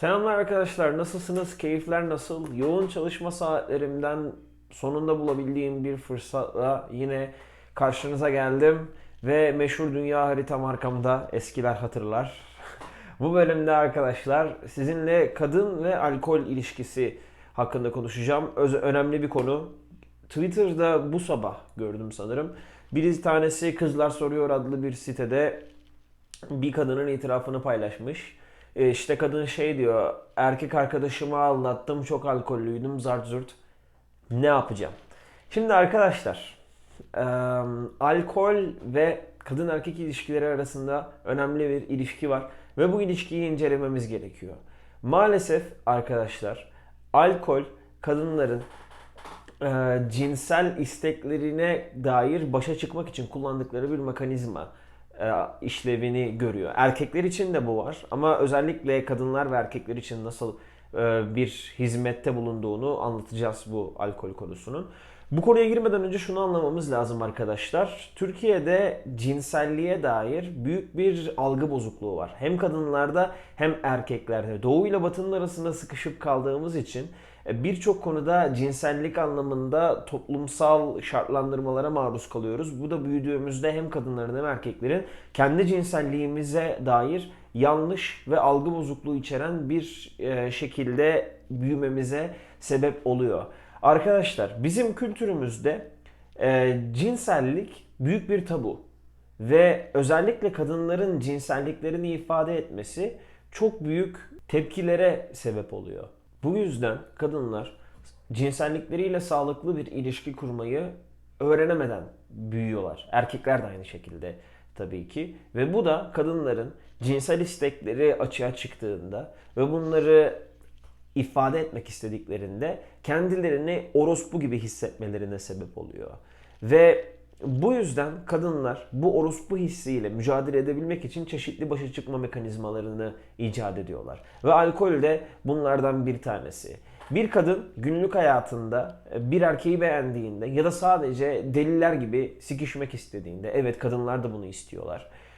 Selamlar arkadaşlar, nasılsınız? Keyifler nasıl? Yoğun çalışma saatlerimden sonunda bulabildiğim bir fırsatla yine karşınıza geldim ve meşhur dünya harita markamda eskiler hatırlar. Bu bölümde arkadaşlar sizinle kadın ve alkol ilişkisi hakkında konuşacağım. Öz önemli bir konu. Twitter'da bu sabah gördüm sanırım. Bir tanesi Kızlar Soruyor adlı bir sitede bir kadının itirafını paylaşmış. E, İşte kadın şey diyor, erkek arkadaşımı anlattım, çok alkollüydüm, zart zurt. Ne yapacağım? Şimdi arkadaşlar, e, alkol ve kadın erkek ilişkileri arasında önemli bir ilişki var ve bu ilişkiyi incelememiz gerekiyor. Maalesef arkadaşlar, alkol kadınların cinsel isteklerine dair başa çıkmak için kullandıkları bir mekanizma işlevini görüyor. Erkekler için de bu var ama özellikle kadınlar ve erkekler için nasıl e, bir hizmette bulunduğunu anlatacağız bu alkol konusunun. Bu konuya girmeden önce şunu anlamamız lazım arkadaşlar. Türkiye'de cinselliğe dair büyük bir algı bozukluğu var. Hem kadınlarda hem erkeklerde. Doğu ile batının arasında sıkışıp kaldığımız için e, birçok konuda cinsellik anlamında toplumsal şartlandırmalara maruz kalıyoruz. Bu da büyüdüğümüzde hem kadınların hem erkeklerin kendi cinselliğimize dair yanlış ve algı bozukluğu içeren bir e, şekilde büyümemize sebep oluyor. Arkadaşlar bizim kültürümüzde e, cinsellik büyük bir tabu ve özellikle kadınların cinselliklerini ifade etmesi çok büyük tepkilere sebep oluyor. Bu yüzden kadınlar cinsellikleriyle sağlıklı bir ilişki kurmayı öğrenemeden büyüyorlar. Erkekler de aynı şekilde tabii ki. Ve bu da kadınların cinsel istekleri açığa çıktığında ve bunları ifade etmek istediklerinde kendilerini orospu gibi hissetmelerine sebep oluyor. Ve bu yüzden kadınlar bu orospu hissiyle mücadele edebilmek için çeşitli başa çıkma mekanizmalarını icat ediyorlar. Ve alkol de bunlardan bir tanesi. Bir kadın günlük hayatında bir erkeği beğendiğinde ya da sadece deliler gibi sikişmek istediğinde, evet kadınlar da bunu istiyorlar e,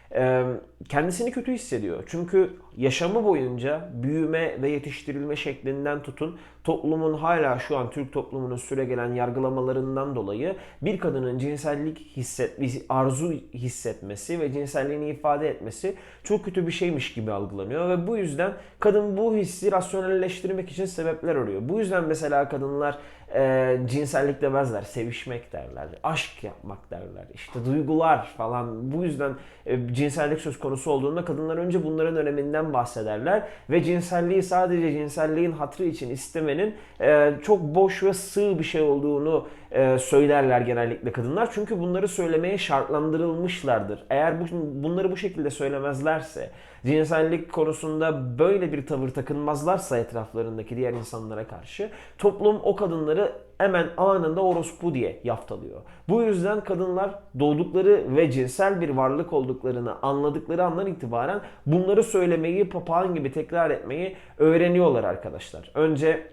kendisini kötü hissediyor. Çünkü yaşamı boyunca büyüme ve yetiştirilme şeklinden tutun toplumun hala şu an Türk toplumunun süre gelen yargılamalarından dolayı bir kadının cinsellik hisset, arzu hissetmesi ve cinselliğini ifade etmesi çok kötü bir şeymiş gibi algılanıyor ve bu yüzden kadın bu hissi rasyonelleştirmek için sebepler arıyor. Bu yüzden mesela kadınlar e, cinsellik demezler, sevişmek derler, aşk yapmak derler, işte duygular falan. Bu yüzden e, cinsellik söz konusu olduğunda kadınlar önce bunların öneminden bahsederler ve cinselliği sadece cinselliğin hatrı için istemenin e, çok boş ve sığ bir şey olduğunu e, söylerler genellikle kadınlar. Çünkü bunları söylemeye şartlandırılmışlardır. Eğer bu, bunları bu şekilde söylemezlerse, cinsellik konusunda böyle bir tavır takınmazlarsa etraflarındaki diğer insanlara karşı toplum o kadınları hemen anında orospu diye yaftalıyor. Bu yüzden kadınlar doğdukları ve cinsel bir varlık olduklarını anladıkları andan itibaren bunları söylemeyi papağan gibi tekrar etmeyi öğreniyorlar arkadaşlar. Önce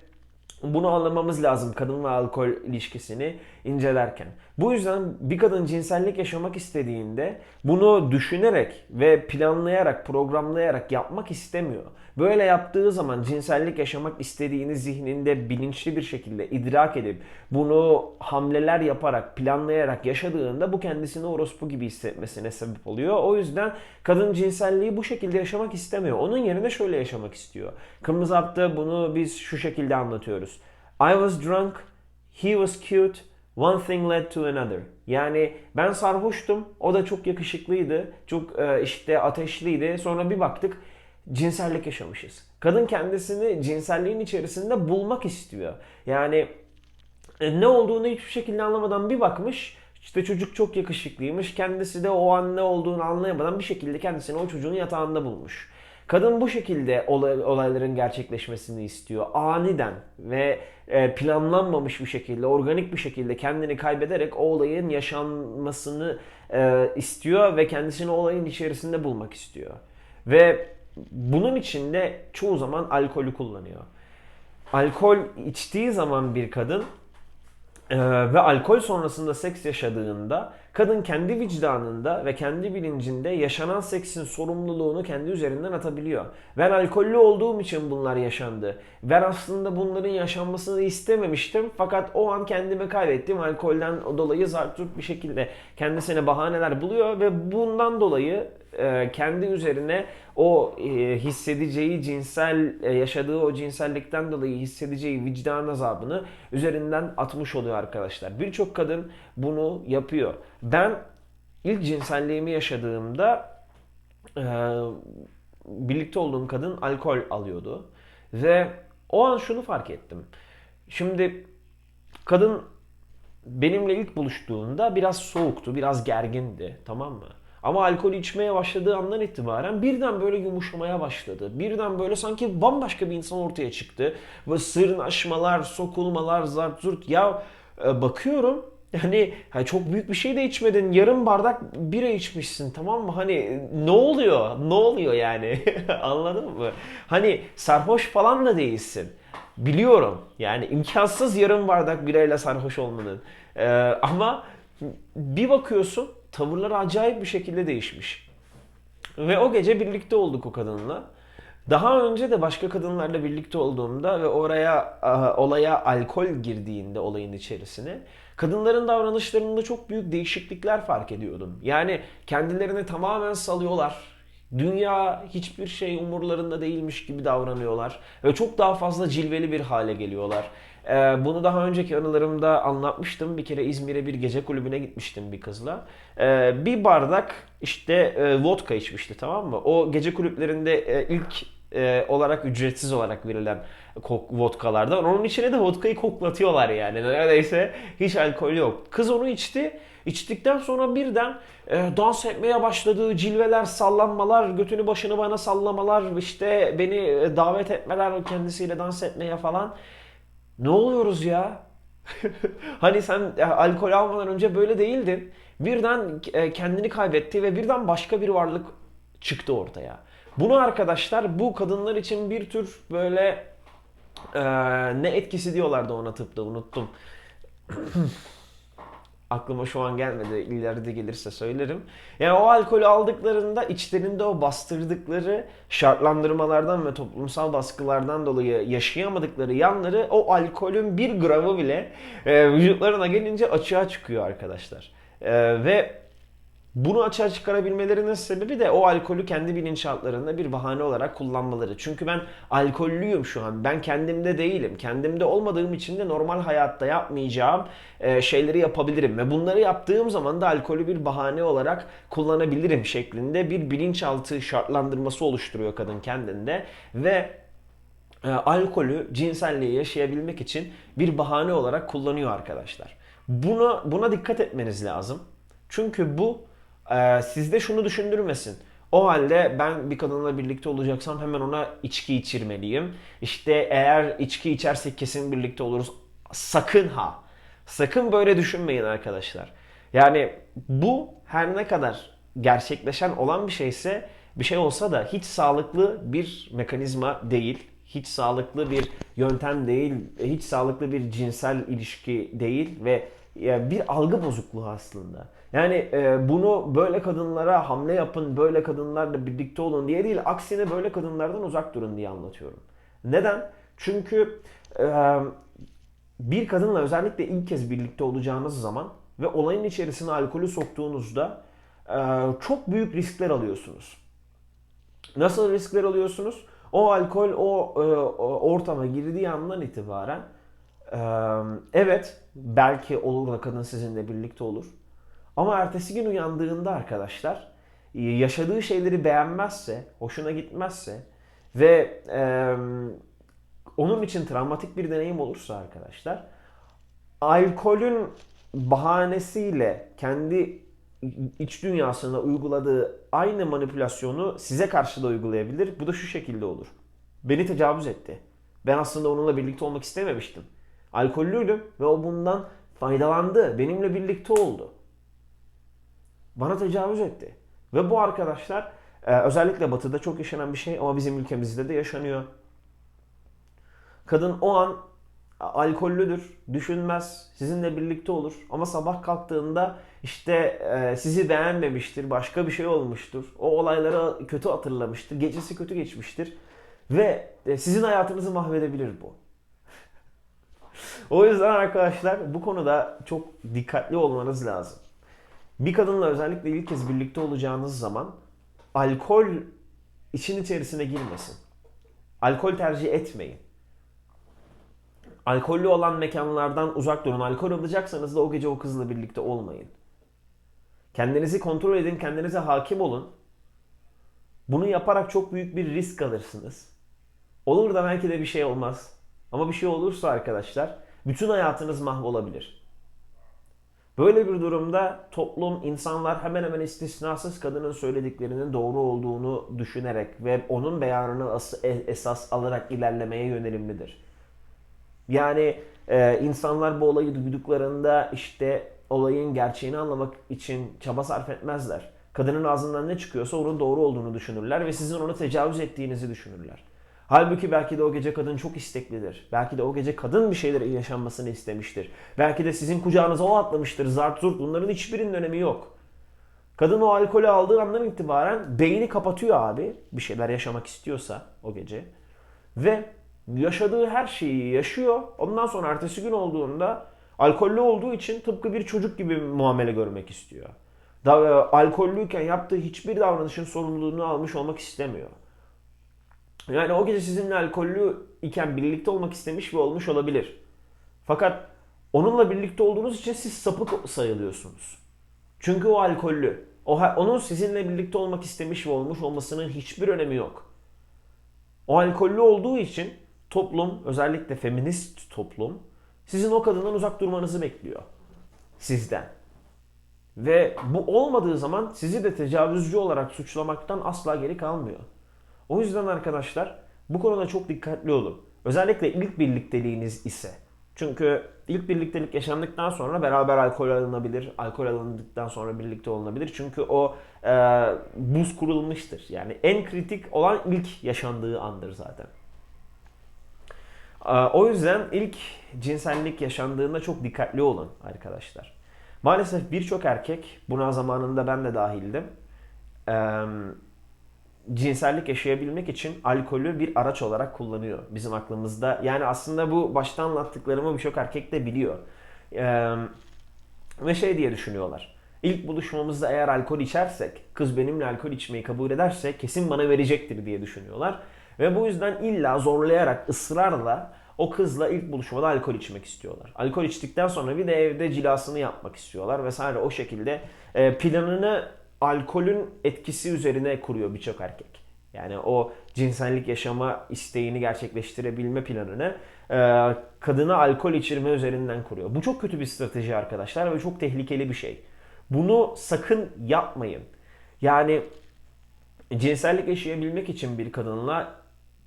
bunu anlamamız lazım kadın ve alkol ilişkisini incelerken. Bu yüzden bir kadın cinsellik yaşamak istediğinde bunu düşünerek ve planlayarak, programlayarak yapmak istemiyor. Böyle yaptığı zaman cinsellik yaşamak istediğini zihninde bilinçli bir şekilde idrak edip bunu hamleler yaparak, planlayarak yaşadığında bu kendisini orospu gibi hissetmesine sebep oluyor. O yüzden kadın cinselliği bu şekilde yaşamak istemiyor. Onun yerine şöyle yaşamak istiyor. Kırmızı Hap'ta bunu biz şu şekilde anlatıyoruz. I was drunk, he was cute, One thing led to another. Yani ben sarhoştum, o da çok yakışıklıydı, çok e, işte ateşliydi. Sonra bir baktık cinsellik yaşamışız. Kadın kendisini cinselliğin içerisinde bulmak istiyor. Yani e, ne olduğunu hiçbir şekilde anlamadan bir bakmış. İşte çocuk çok yakışıklıymış. Kendisi de o an ne olduğunu anlayamadan bir şekilde kendisini o çocuğun yatağında bulmuş. Kadın bu şekilde olay, olayların gerçekleşmesini istiyor. Aniden ve e, planlanmamış bir şekilde, organik bir şekilde kendini kaybederek o olayın yaşanmasını e, istiyor ve kendisini olayın içerisinde bulmak istiyor. Ve bunun için de çoğu zaman alkolü kullanıyor. Alkol içtiği zaman bir kadın Ee, ve alkol sonrasında seks yaşadığında kadın kendi vicdanında ve kendi bilincinde yaşanan seksin sorumluluğunu kendi üzerinden atabiliyor. Ben alkollü olduğum için bunlar yaşandı. Ben aslında bunların yaşanmasını istememiştim fakat o an kendimi kaybettim. Alkolden dolayı zarturt bir şekilde kendisine bahaneler buluyor ve bundan dolayı e, kendi üzerine o e, hissedeceği cinsel e, yaşadığı o cinsellikten dolayı hissedeceği vicdan azabını üzerinden atmış oluyor arkadaşlar. Birçok kadın bunu yapıyor. Ben ilk cinselliğimi yaşadığımda e, birlikte olduğum kadın alkol alıyordu ve o an şunu fark ettim. Şimdi kadın benimle ilk buluştuğunda biraz soğuktu, biraz gergindi, tamam mı? Ama alkol içmeye başladığı andan itibaren birden böyle yumuşamaya başladı. Birden böyle sanki bambaşka bir insan ortaya çıktı. Böyle sırnaşmalar, sokulmalar, zart zurt. Ya e, bakıyorum yani ha, çok büyük bir şey de içmedin. Yarım bardak bira içmişsin tamam mı? Hani ne oluyor? Ne oluyor yani? Anladın mı? Hani sarhoş falan da değilsin. Biliyorum. Yani imkansız yarım bardak birayla sarhoş olmanın. Ee, ama bir bakıyorsun tavırları acayip bir şekilde değişmiş. Ve o gece birlikte olduk o kadınla. Daha önce de başka kadınlarla birlikte olduğumda ve oraya olaya alkol girdiğinde olayın içerisine kadınların davranışlarında çok büyük değişiklikler fark ediyordum. Yani kendilerini tamamen salıyorlar. Dünya hiçbir şey umurlarında değilmiş gibi davranıyorlar ve çok daha fazla cilveli bir hale geliyorlar. Ee, bunu daha önceki anılarımda anlatmıştım. Bir kere İzmir'e bir gece kulübüne gitmiştim bir kızla. Ee, bir bardak işte e, vodka içmişti tamam mı? O gece kulüplerinde e, ilk e, olarak ücretsiz olarak verilen kok, vodkalardan. Onun içine de vodkayı koklatıyorlar yani. Neredeyse hiç alkol yok. Kız onu içti. İçtikten sonra birden e, dans etmeye başladığı cilveler, sallanmalar, götünü başını bana sallamalar, işte beni e, davet etmeler kendisiyle dans etmeye falan. Ne oluyoruz ya? hani sen e, alkol almadan önce böyle değildin. Birden e, kendini kaybetti ve birden başka bir varlık çıktı ortaya. Bunu arkadaşlar bu kadınlar için bir tür böyle e, ne etkisi diyorlardı ona tıpta unuttum. Aklıma şu an gelmedi. İleride gelirse söylerim. Yani o alkolü aldıklarında içlerinde o bastırdıkları şartlandırmalardan ve toplumsal baskılardan dolayı yaşayamadıkları yanları o alkolün bir gramı bile e, vücutlarına gelince açığa çıkıyor arkadaşlar. E, ve bunu açığa çıkarabilmelerinin sebebi de o alkolü kendi bilinçaltlarında bir bahane olarak kullanmaları. Çünkü ben alkollüyüm şu an. Ben kendimde değilim. Kendimde olmadığım için de normal hayatta yapmayacağım e, şeyleri yapabilirim. Ve bunları yaptığım zaman da alkolü bir bahane olarak kullanabilirim şeklinde bir bilinçaltı şartlandırması oluşturuyor kadın kendinde. Ve e, alkolü cinselliği yaşayabilmek için bir bahane olarak kullanıyor arkadaşlar. Buna, buna dikkat etmeniz lazım. Çünkü bu e, sizde şunu düşündürmesin. O halde ben bir kadınla birlikte olacaksam hemen ona içki içirmeliyim. İşte eğer içki içersek kesin birlikte oluruz. Sakın ha. Sakın böyle düşünmeyin arkadaşlar. Yani bu her ne kadar gerçekleşen olan bir şeyse bir şey olsa da hiç sağlıklı bir mekanizma değil. Hiç sağlıklı bir yöntem değil. Hiç sağlıklı bir cinsel ilişki değil ve bir algı bozukluğu aslında. Yani e, bunu böyle kadınlara hamle yapın, böyle kadınlarla birlikte olun diye değil, aksine böyle kadınlardan uzak durun diye anlatıyorum. Neden? Çünkü e, bir kadınla özellikle ilk kez birlikte olacağınız zaman ve olayın içerisine alkolü soktuğunuzda e, çok büyük riskler alıyorsunuz. Nasıl riskler alıyorsunuz? O alkol o, e, ortama girdiği andan itibaren evet belki olur da kadın sizinle birlikte olur. Ama ertesi gün uyandığında arkadaşlar e, yaşadığı şeyleri beğenmezse, hoşuna gitmezse ve e, onun için travmatik bir deneyim olursa arkadaşlar alkolün bahanesiyle kendi iç dünyasında uyguladığı aynı manipülasyonu size karşı da uygulayabilir. Bu da şu şekilde olur. Beni tecavüz etti. Ben aslında onunla birlikte olmak istememiştim. Alkollüydüm ve o bundan faydalandı. Benimle birlikte oldu. Bana tecavüz etti. Ve bu arkadaşlar e, özellikle batıda çok yaşanan bir şey ama bizim ülkemizde de yaşanıyor. Kadın o an alkollüdür, düşünmez, sizinle birlikte olur ama sabah kalktığında işte e, sizi beğenmemiştir, başka bir şey olmuştur. O olayları kötü hatırlamıştır, gecesi kötü geçmiştir ve e, sizin hayatınızı mahvedebilir bu. O yüzden arkadaşlar bu konuda çok dikkatli olmanız lazım. Bir kadınla özellikle ilk kez birlikte olacağınız zaman alkol için içerisine girmesin. Alkol tercih etmeyin. Alkollü olan mekanlardan uzak durun. Alkol alacaksanız da o gece o kızla birlikte olmayın. Kendinizi kontrol edin, kendinize hakim olun. Bunu yaparak çok büyük bir risk alırsınız. Olur da belki de bir şey olmaz. Ama bir şey olursa arkadaşlar bütün hayatınız mahvolabilir. Böyle bir durumda toplum, insanlar hemen hemen istisnasız kadının söylediklerinin doğru olduğunu düşünerek ve onun beyanını esas alarak ilerlemeye yönelimlidir. Yani e, insanlar bu olayı duyduklarında işte olayın gerçeğini anlamak için çaba sarf etmezler. Kadının ağzından ne çıkıyorsa onun doğru olduğunu düşünürler ve sizin ona tecavüz ettiğinizi düşünürler. Halbuki belki de o gece kadın çok isteklidir. Belki de o gece kadın bir şeyler yaşanmasını istemiştir. Belki de sizin kucağınıza o atlamıştır. Zart zurt bunların hiçbirinin önemi yok. Kadın o alkolü aldığı andan itibaren beyni kapatıyor abi. Bir şeyler yaşamak istiyorsa o gece. Ve yaşadığı her şeyi yaşıyor. Ondan sonra ertesi gün olduğunda alkollü olduğu için tıpkı bir çocuk gibi muamele görmek istiyor. Da, e, alkollüyken yaptığı hiçbir davranışın sorumluluğunu almış olmak istemiyor. Yani o gece sizinle alkollü iken birlikte olmak istemiş ve olmuş olabilir. Fakat onunla birlikte olduğunuz için siz sapık sayılıyorsunuz. Çünkü o alkollü. O, onun sizinle birlikte olmak istemiş ve olmuş olmasının hiçbir önemi yok. O alkollü olduğu için toplum, özellikle feminist toplum, sizin o kadından uzak durmanızı bekliyor. Sizden. Ve bu olmadığı zaman sizi de tecavüzcü olarak suçlamaktan asla geri kalmıyor. O yüzden arkadaşlar bu konuda çok dikkatli olun. Özellikle ilk birlikteliğiniz ise. Çünkü ilk birliktelik yaşandıktan sonra beraber alkol alınabilir. Alkol alındıktan sonra birlikte olunabilir. Çünkü o e, buz kurulmuştur. Yani en kritik olan ilk yaşandığı andır zaten. E, o yüzden ilk cinsellik yaşandığında çok dikkatli olun arkadaşlar. Maalesef birçok erkek, buna zamanında ben de dahildim. Eee cinsellik yaşayabilmek için alkolü bir araç olarak kullanıyor bizim aklımızda. Yani aslında bu baştan anlattıklarımı birçok erkek de biliyor. Ee, ve şey diye düşünüyorlar. İlk buluşmamızda eğer alkol içersek, kız benimle alkol içmeyi kabul ederse kesin bana verecektir diye düşünüyorlar. Ve bu yüzden illa zorlayarak, ısrarla o kızla ilk buluşmada alkol içmek istiyorlar. Alkol içtikten sonra bir de evde cilasını yapmak istiyorlar vesaire o şekilde planını alkolün etkisi üzerine kuruyor birçok erkek. Yani o cinsellik yaşama isteğini gerçekleştirebilme planını e, kadına alkol içirme üzerinden kuruyor. Bu çok kötü bir strateji arkadaşlar ve çok tehlikeli bir şey. Bunu sakın yapmayın. Yani cinsellik yaşayabilmek için bir kadınla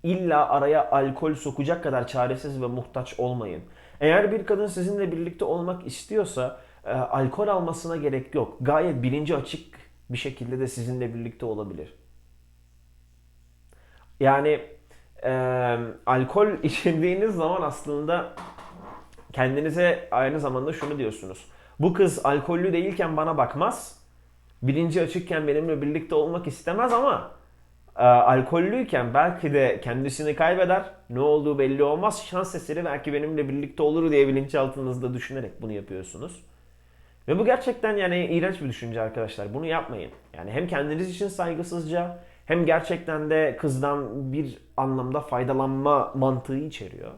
illa araya alkol sokacak kadar çaresiz ve muhtaç olmayın. Eğer bir kadın sizinle birlikte olmak istiyorsa e, alkol almasına gerek yok. Gayet bilinci açık bir şekilde de sizinle birlikte olabilir. Yani e, alkol içirdiğiniz zaman aslında kendinize aynı zamanda şunu diyorsunuz. Bu kız alkollü değilken bana bakmaz. Bilinci açıkken benimle birlikte olmak istemez ama e, alkollüyken belki de kendisini kaybeder. Ne olduğu belli olmaz. Şans eseri belki benimle birlikte olur diye bilinçaltınızda düşünerek bunu yapıyorsunuz. Ve bu gerçekten yani iğrenç bir düşünce arkadaşlar. Bunu yapmayın. Yani hem kendiniz için saygısızca hem gerçekten de kızdan bir anlamda faydalanma mantığı içeriyor.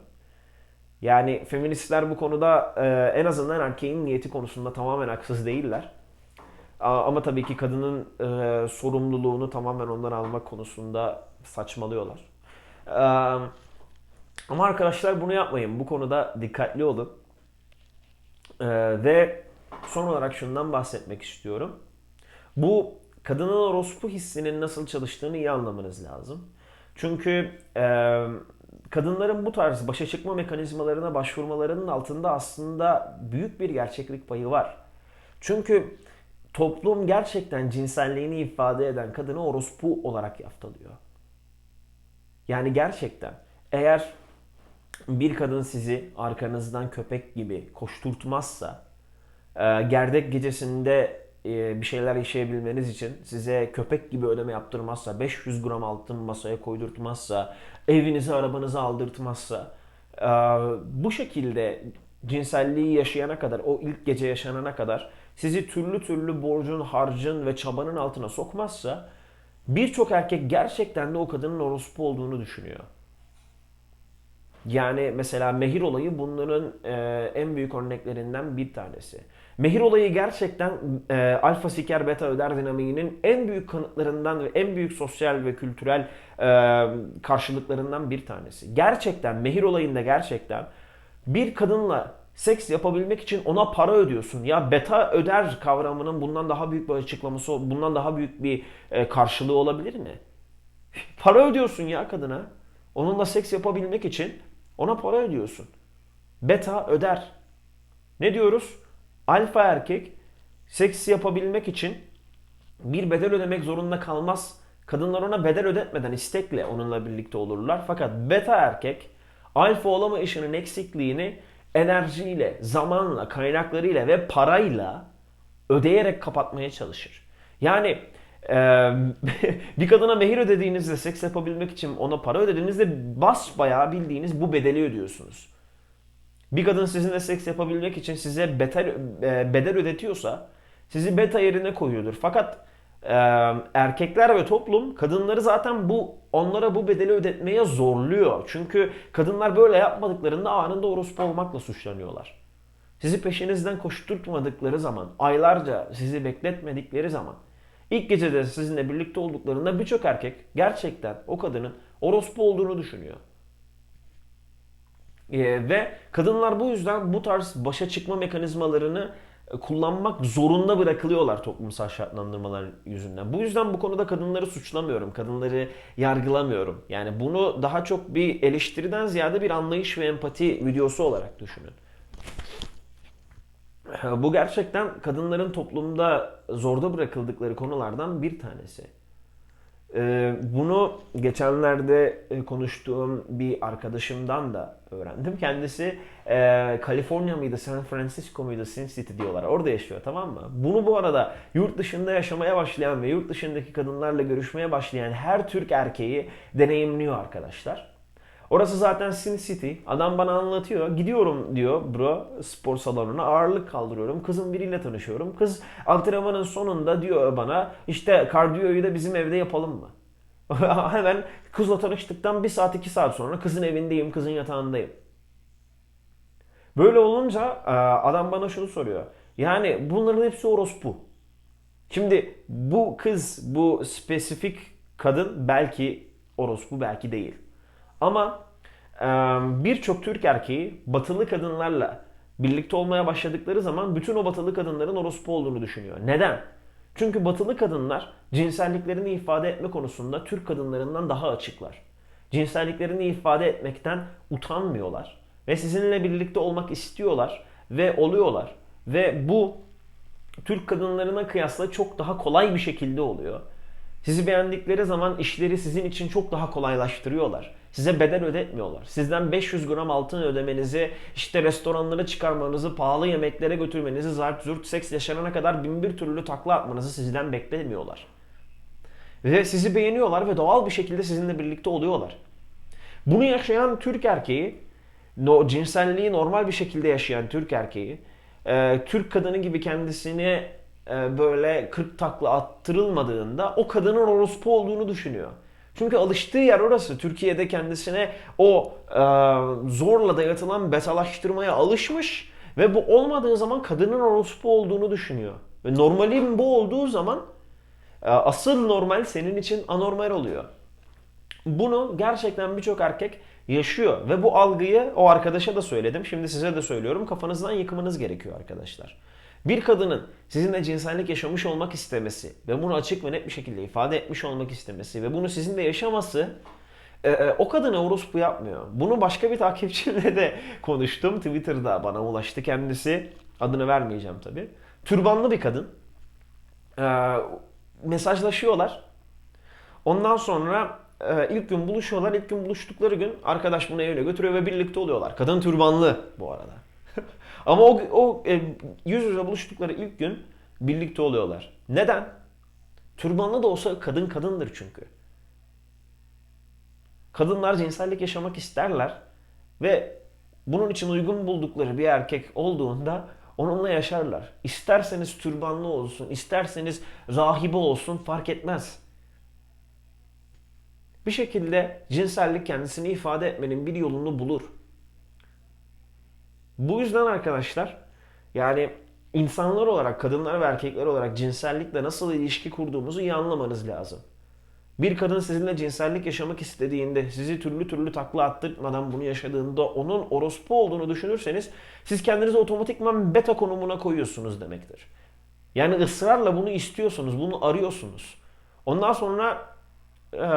Yani feministler bu konuda e, en azından erkeğin niyeti konusunda tamamen haksız değiller. Ama tabii ki kadının e, sorumluluğunu tamamen ondan almak konusunda saçmalıyorlar. E, ama arkadaşlar bunu yapmayın. Bu konuda dikkatli olun. E, ve son olarak şundan bahsetmek istiyorum. Bu kadının orospu hissinin nasıl çalıştığını iyi anlamanız lazım. Çünkü e, kadınların bu tarz başa çıkma mekanizmalarına başvurmalarının altında aslında büyük bir gerçeklik payı var. Çünkü toplum gerçekten cinselliğini ifade eden kadını orospu olarak yaftalıyor. Yani gerçekten eğer bir kadın sizi arkanızdan köpek gibi koşturtmazsa, e, gerdek gecesinde e, bir şeyler yaşayabilmeniz için size köpek gibi ödeme yaptırmazsa, 500 gram altın masaya koydurtmazsa, evinizi arabanızı aldırtmazsa, e, bu şekilde cinselliği yaşayana kadar, o ilk gece yaşanana kadar sizi türlü türlü borcun, harcın ve çabanın altına sokmazsa birçok erkek gerçekten de o kadının orospu olduğunu düşünüyor. Yani mesela mehir olayı bunların e, en büyük örneklerinden bir tanesi. Mehir olayı gerçekten e, alfa siker beta öder dinamiğinin en büyük kanıtlarından ve en büyük sosyal ve kültürel e, karşılıklarından bir tanesi. Gerçekten mehir olayında gerçekten bir kadınla seks yapabilmek için ona para ödüyorsun. Ya beta öder kavramının bundan daha büyük bir açıklaması, bundan daha büyük bir e, karşılığı olabilir mi? para ödüyorsun ya kadına. Onunla seks yapabilmek için ona para ödüyorsun. Beta öder. Ne diyoruz? Alfa erkek seks yapabilmek için bir bedel ödemek zorunda kalmaz. Kadınlar ona bedel ödetmeden istekle onunla birlikte olurlar. Fakat beta erkek alfa olama işinin eksikliğini enerjiyle, zamanla, kaynaklarıyla ve parayla ödeyerek kapatmaya çalışır. Yani e, bir kadına mehir ödediğinizde, seks yapabilmek için ona para ödediğinizde bas bayağı bildiğiniz bu bedeli ödüyorsunuz. Bir kadın sizinle seks yapabilmek için size betel, e, bedel ödetiyorsa sizi beta yerine koyuyordur. Fakat e, erkekler ve toplum kadınları zaten bu onlara bu bedeli ödetmeye zorluyor. Çünkü kadınlar böyle yapmadıklarında anında orospu olmakla suçlanıyorlar. Sizi peşinizden koşturtmadıkları zaman, aylarca sizi bekletmedikleri zaman, ilk gecede sizinle birlikte olduklarında birçok erkek gerçekten o kadının orospu olduğunu düşünüyor. Ee, ve kadınlar bu yüzden bu tarz başa çıkma mekanizmalarını e, kullanmak zorunda bırakılıyorlar toplumsal şartlandırmalar yüzünden. Bu yüzden bu konuda kadınları suçlamıyorum, kadınları yargılamıyorum. Yani bunu daha çok bir eleştiriden ziyade bir anlayış ve empati videosu olarak düşünün. Bu gerçekten kadınların toplumda zorda bırakıldıkları konulardan bir tanesi. Ee, bunu geçenlerde e, konuştuğum bir arkadaşımdan da öğrendim. Kendisi e, Kaliforniya mıydı, San Francisco muydu, Sin City diyorlar. Orada yaşıyor tamam mı? Bunu bu arada yurt dışında yaşamaya başlayan ve yurt dışındaki kadınlarla görüşmeye başlayan her Türk erkeği deneyimliyor arkadaşlar. Orası zaten Sin City. Adam bana anlatıyor. Gidiyorum diyor bro spor salonuna ağırlık kaldırıyorum. Kızın biriyle tanışıyorum. Kız antrenmanın sonunda diyor bana işte kardiyoyu da bizim evde yapalım mı? Hemen kızla tanıştıktan bir saat iki saat sonra kızın evindeyim, kızın yatağındayım. Böyle olunca e, adam bana şunu soruyor. Yani bunların hepsi orospu. Şimdi bu kız, bu spesifik kadın belki orospu belki değil. Ama birçok Türk erkeği batılı kadınlarla birlikte olmaya başladıkları zaman bütün o batılı kadınların orospu olduğunu düşünüyor. Neden? Çünkü batılı kadınlar cinselliklerini ifade etme konusunda Türk kadınlarından daha açıklar. Cinselliklerini ifade etmekten utanmıyorlar ve sizinle birlikte olmak istiyorlar ve oluyorlar ve bu Türk kadınlarına kıyasla çok daha kolay bir şekilde oluyor. Sizi beğendikleri zaman işleri sizin için çok daha kolaylaştırıyorlar. Size bedel ödetmiyorlar. Sizden 500 gram altın ödemenizi, işte restoranlara çıkarmanızı, pahalı yemeklere götürmenizi, zart zurt seks yaşanana kadar bin bir türlü takla atmanızı sizden beklemiyorlar. Ve sizi beğeniyorlar ve doğal bir şekilde sizinle birlikte oluyorlar. Bunu yaşayan Türk erkeği, no, cinselliği normal bir şekilde yaşayan Türk erkeği, e, Türk kadını gibi kendisini e, böyle 40 takla attırılmadığında o kadının orospu olduğunu düşünüyor. Çünkü alıştığı yer orası. Türkiye'de kendisine o e, zorla dayatılan betalaştırmaya alışmış ve bu olmadığı zaman kadının orospu olduğunu düşünüyor. Ve normalin bu olduğu zaman e, asıl normal senin için anormal oluyor. Bunu gerçekten birçok erkek yaşıyor ve bu algıyı o arkadaşa da söyledim. Şimdi size de söylüyorum. Kafanızdan yıkmanız gerekiyor arkadaşlar. Bir kadının sizinle cinsellik yaşamış olmak istemesi ve bunu açık ve net bir şekilde ifade etmiş olmak istemesi ve bunu sizinle yaşaması e, e, o kadına orospu yapmıyor. Bunu başka bir takipçimle de konuştum. Twitter'da bana ulaştı kendisi. Adını vermeyeceğim tabi. Türbanlı bir kadın. E, mesajlaşıyorlar. Ondan sonra e, ilk gün buluşuyorlar. İlk gün buluştukları gün arkadaş bunu evine götürüyor ve birlikte oluyorlar. Kadın türbanlı bu arada. Ama o, o e, yüz yüze buluştukları ilk gün birlikte oluyorlar. Neden? Türbanlı da olsa kadın kadındır çünkü. Kadınlar cinsellik yaşamak isterler ve bunun için uygun buldukları bir erkek olduğunda onunla yaşarlar. İsterseniz türbanlı olsun, isterseniz rahibe olsun fark etmez. Bir şekilde cinsellik kendisini ifade etmenin bir yolunu bulur. Bu yüzden arkadaşlar yani insanlar olarak, kadınlar ve erkekler olarak cinsellikle nasıl ilişki kurduğumuzu iyi anlamanız lazım. Bir kadın sizinle cinsellik yaşamak istediğinde, sizi türlü türlü takla attırmadan bunu yaşadığında onun orospu olduğunu düşünürseniz siz kendinizi otomatikman beta konumuna koyuyorsunuz demektir. Yani ısrarla bunu istiyorsunuz, bunu arıyorsunuz. Ondan sonra e,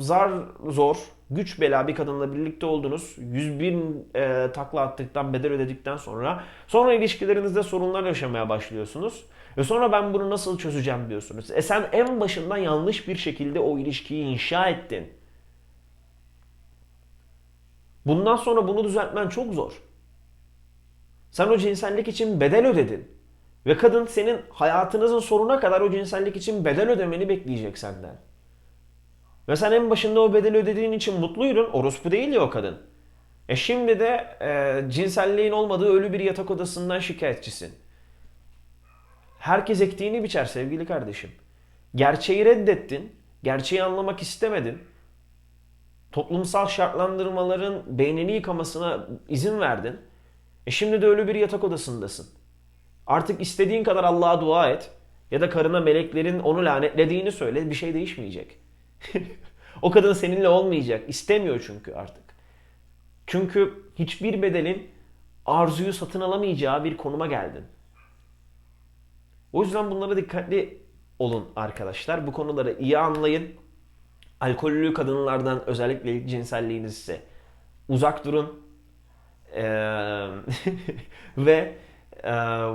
zar zor, güç bela bir kadınla birlikte oldunuz. 100 bin e, takla attıktan, bedel ödedikten sonra sonra ilişkilerinizde sorunlar yaşamaya başlıyorsunuz. Ve sonra ben bunu nasıl çözeceğim diyorsunuz. E sen en başından yanlış bir şekilde o ilişkiyi inşa ettin. Bundan sonra bunu düzeltmen çok zor. Sen o cinsellik için bedel ödedin. Ve kadın senin hayatınızın sonuna kadar o cinsellik için bedel ödemeni bekleyecek senden. Ve sen en başında o bedeli ödediğin için mutluydun. Orospu değil ya o kadın. E şimdi de e, cinselliğin olmadığı ölü bir yatak odasından şikayetçisin. Herkes ektiğini biçer sevgili kardeşim. Gerçeği reddettin. Gerçeği anlamak istemedin. Toplumsal şartlandırmaların beynini yıkamasına izin verdin. E şimdi de ölü bir yatak odasındasın. Artık istediğin kadar Allah'a dua et. Ya da karına meleklerin onu lanetlediğini söyle. Bir şey değişmeyecek. o kadın seninle olmayacak. İstemiyor çünkü artık. Çünkü hiçbir bedelin arzuyu satın alamayacağı bir konuma geldin. O yüzden bunlara dikkatli olun arkadaşlar. Bu konuları iyi anlayın. Alkollü kadınlardan özellikle cinselliğiniz ise uzak durun. Ee, ve e,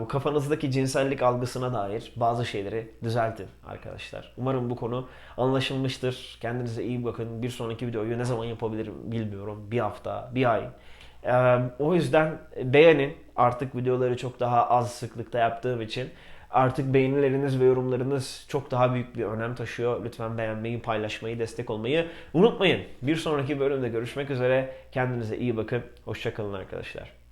kafanızdaki cinsellik algısına dair bazı şeyleri düzeltin arkadaşlar. Umarım bu konu anlaşılmıştır. Kendinize iyi bakın. Bir sonraki videoyu ne zaman yapabilirim bilmiyorum. Bir hafta, bir ay. Ee, o yüzden beğenin. Artık videoları çok daha az sıklıkta yaptığım için artık beğenileriniz ve yorumlarınız çok daha büyük bir önem taşıyor. Lütfen beğenmeyi, paylaşmayı, destek olmayı unutmayın. Bir sonraki bölümde görüşmek üzere. Kendinize iyi bakın. Hoşçakalın arkadaşlar.